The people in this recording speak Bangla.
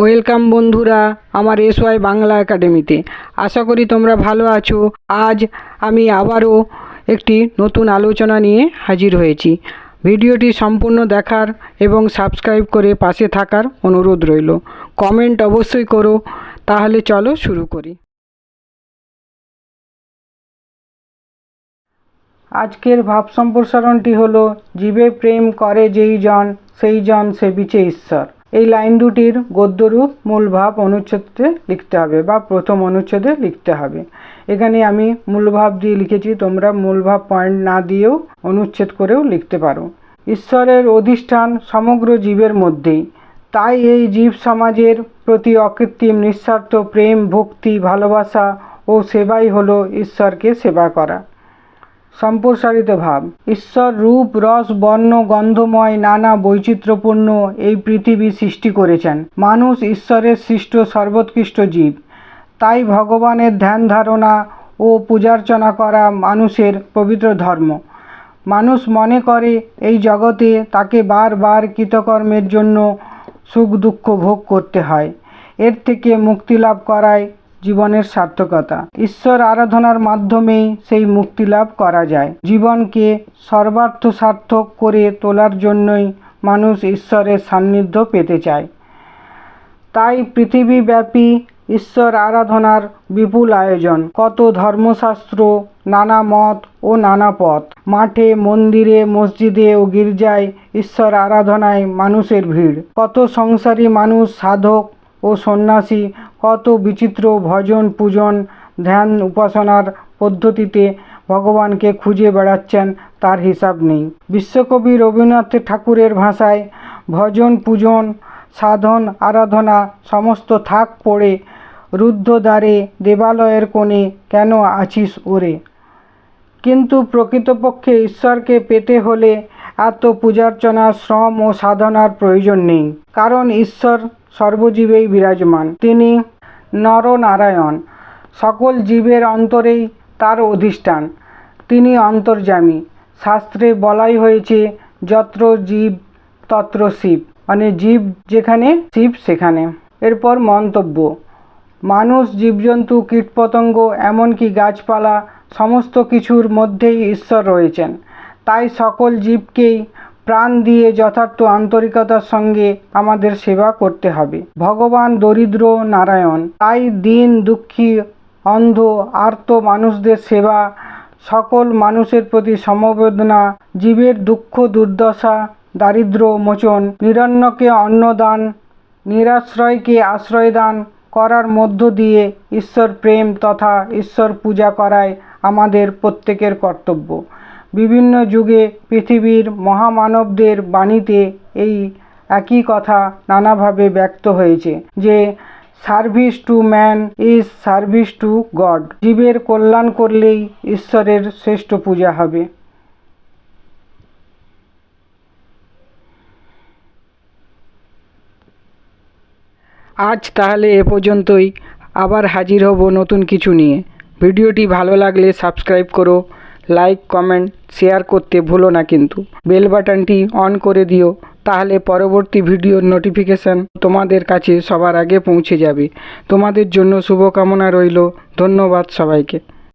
ওয়েলকাম বন্ধুরা আমার এস ওয়াই বাংলা একাডেমিতে। আশা করি তোমরা ভালো আছো। আজ আমি আবারও একটি নতুন আলোচনা নিয়ে হাজির হয়েছি। ভিডিওটি সম্পূর্ণ দেখার এবং সাবস্ক্রাইব করে পাশে থাকার অনুরোধ রইল। কমেন্ট অবশ্যই করো, তাহলে চলো শুরু করি। আজকের ভাব সম্প্রসারণটি হলো, জীবে প্রেম করে যেই জন, সেই জন সে বিচে ঈশ্বর। এই লাইন দুটির গদ্যরূপ মূল ভাব অনুচ্ছেদে লিখতে হবে বা প্রথম অনুচ্ছেদে লিখতে হবে। এখানে আমি মূল ভাব দিয়ে লিখেছি, তোমরা মূল ভাব পয়েন্ট না দিয়েও অনুচ্ছেদ করেও লিখতে পারো। ঈশ্বরের অধিষ্ঠান সমগ্র জীবের মধ্যেই। তাই এই জীব সমাজের প্রতি অকৃত্রিম, নিঃস্বার্থ, প্রেম, ভক্তি, ভালোবাসা ও সেবাই হলো ঈশ্বরকে সেবা করা। সম্প্রসারিত ভাব। ঈশ্বর, রূপ, রস, বর্ণ, গন্ধময়, নানা বৈচিত্র্যপূর্ণ এই পৃথিবী সৃষ্টি করেছেন। মানুষ ঈশ্বরের সৃষ্ট সর্বোৎকৃষ্ট জীব। তাই ভগবানের ধ্যান ধারণা ও পূজার্চনা করা মানুষের পবিত্র ধর্ম। মানুষ মনে করে এই জগতে তাকে বারবার কৃতকর্মের জন্য সুখ দুঃখ ভোগ করতে হয়। এর থেকে মুক্তি লাভ করায় জীবনের সার্থকতা। ঈশ্বর আরাধনার মাধ্যমেই সেই মুক্তি লাভ করা যায়। জীবনকে সর্বার্থ সার্থক করে তোলার জন্যই মানুষ ঈশ্বরের সান্নিধ্য পেতে চায়। তাই পৃথিবীব্যাপী ঈশ্বর আরাধনার বিপুল আয়োজন। কত ধর্মশাস্ত্র, নানা মত ও নানা পথ। মাঠে, মন্দিরে, মসজিদে ও গির্জায় ঈশ্বর আরাধনায় মানুষের ভিড়। কত সংসারী মানুষ, সাধক ও সন্ন্যাসী কত বিচিত্র ভজন পূজন, ধ্যান উপাসনার পদ্ধতিতে ভগবানকে খুঁজে বেড়াচ্ছেন, তার হিসাব নেই। বিশ্বকবি রবীন্দ্রনাথ ঠাকুরের ভাষায়, ভজন পূজন, সাধন, আরাধনা সমস্ত থাক পড়ে রুদ্ধদ্বারে দেবালয়ের কোণে কেন আছিস ওরে? কিন্তু প্রকৃতপক্ষে ঈশ্বরকে পেতে হলে এত পূজার্চনা, শ্রম ও সাধনার প্রয়োজন নেই। কারণ ঈশ্বর সর্বজীবেই বিরাজমান। তিনি নরনারায়ণ। সকল জীবের অন্তরেই তার অধিষ্ঠান। তিনি অন্তর্যামী। শাস্ত্রে বলাই হয়েছে, যত্র জীব তত্র শিব। মানে জীব যেখানে, শিব সেখানে। এরপর মন্তব্য। মানুষ, জীবজন্তু, কীটপতঙ্গ, এমনকি গাছপালা, সমস্ত কিছুর মধ্যেই ঈশ্বর রয়েছেন। তাই সকল জীবকেই প্রাণ দিয়ে যথার্থ আন্তরিকতার সঙ্গে আমাদের সেবা করতে হবে। ভগবান দরিদ্র নারায়ণ, তাই দিন দুঃখী, অন্ধ, আর্ত মানুষদের সেবা, সকল মানুষের প্রতি সমবেদনা, জীবের দুঃখ, দুর্দশা, দারিদ্র, মোচন, নিরন্নকে অন্নদান, নিরাশ্রয়কে আশ্রয়দান করার মধ্য দিয়ে ঈশ্বর প্রেম তথা ঈশ্বর পূজা করায় আমাদের প্রত্যেকের কর্তব্য। বিভিন্ন যুগে পৃথিবীর মহামানবদের বাণীতে এই একই কথা নানাভাবে ব্যক্ত হয়েছে যে service to man is service to God জীবের কল্যাণ করলেই ঈশ্বরের শ্রেষ্ঠ পূজা হবে। আজ তাহলে এ পর্যন্তই। আবার হাজির হব নতুন কিছু নিয়ে। ভিডিওটি ভালো লাগলে সাবস্ক্রাইব করো। লাইক কমেন্ট শেয়ার করতে ভুলো না কিন্তু। বেল বাটনটি অন করে দিও, তাহলে পরবর্তী ভিডিওর নোটিফিকেশান তোমাদের কাছে সবার আগে পৌঁছে যাবে। তোমাদের জন্য শুভকামনা রইল, ধন্যবাদ সবাইকে।